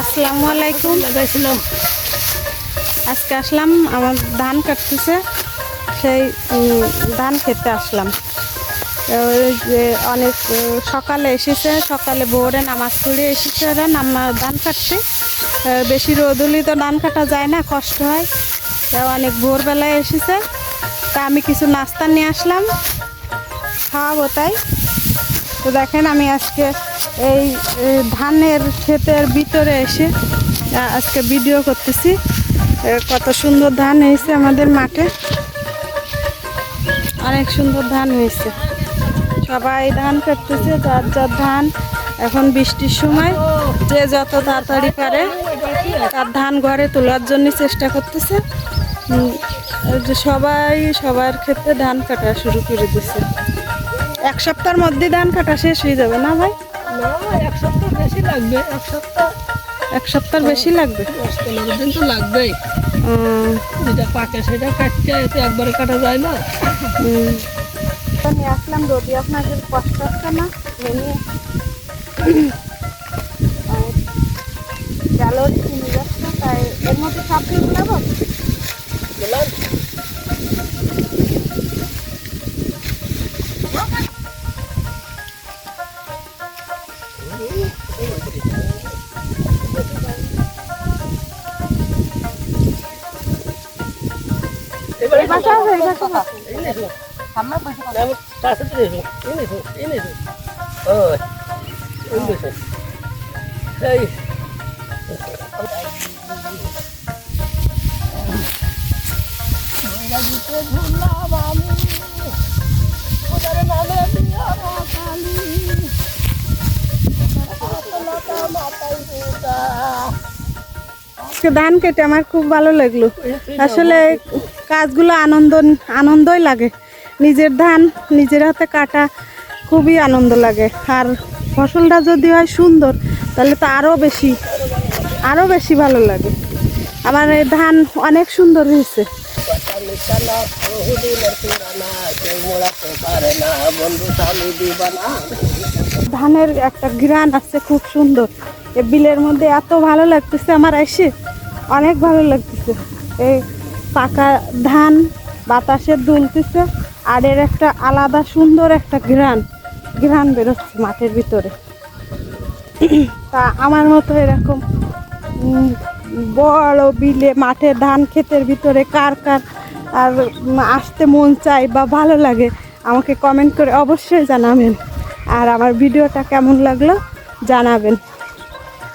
আসসালামু আলাইকুম। লাগাইছিলাম আজকে আসলাম, আমার ধান কাটতেছে। সেই ধান খেতে আসলাম। যে অনেক, সকালে এসেছে, সকালে ভোরে নামাজ পড়ে এসেছে ওরা, নামা ধান কাটছে। বেশি রোদ হলেই তো ধান কাটা যায় না, কষ্ট হয়। তা অনেক ভোরবেলায় এসেছে। তা আমি কিছু নাস্তা নিয়ে আসলাম। খাওয়াবো তাই। তো দেখেন আমি আজকে এই ধানের ক্ষেতের ভিতরে এসে আজকে ভিডিও করতেছি কত সুন্দর ধান হয়েছে আমাদের মাঠে। অনেক সুন্দর ধান হয়েছে। সবাই ধান কাটতেছে, যার যার ধান। এখন বৃষ্টির সময়, যে যত তাড়াতাড়ি পারে তার ধান ঘরে তোলার জন্য চেষ্টা করতেছে। সবাই সবার ক্ষেত্রে ধান কাটা শুরু করে দিছে। এক সপ্তাহের মধ্যে ধান কাটা শেষ হয়ে যাবে না ভাই? না এক সপ্তাহ বেশি লাগবে এক সপ্তাহ এক সপ্তাহ বেশি লাগবে? দশ পনেরো দিন তো লাগবেই। যেটা পাকে সেটা কাটতে এতে একবারে কাটা যায় না। তো নিয়ে আসলাম রবি আপনাদের কষ্ট হচ্ছে না? ভেঙে। ক্যালোরি কিনে যাচ্ছে তাই এর মধ্যে সব কিছু নেব ঝুললাম আমি। ওদের নামে আজকে ধান কেটে আমার খুব ভালো লাগল। আসলে কাজগুলো আনন্দ, আনন্দই লাগে। নিজের ধান, নিজের হাতে কাটা খুবই আনন্দ লাগে। আর ফসলটা যদি হয় সুন্দর, তাহলে তো আরও বেশি আরও বেশি ভালো লাগে। আমার এই ধান অনেক সুন্দর হয়েছে। ধানের একটা গ্রান আছে খুব সুন্দর। এই বিলের মধ্যে এত ভালো লাগতেছে আমার এসে অনেক ভালো লাগতেছে। এই পাকা ধান, বাতাসে দুলতেছে, আর এর একটা আলাদা সুন্দর একটা ঘ্রাণ ঘ্রাণ বেরোচ্ছে মাঠের ভিতরে। তা আমার মতো এরকম বড় বিলে মাঠে ধান ক্ষেতের ভিতরে কার কার আর আসতে মন চায় বা ভালো লাগে, আমাকে কমেন্ট করে অবশ্যই জানাবেন। আর আমার ভিডিওটা কেমন লাগল জানাবেন।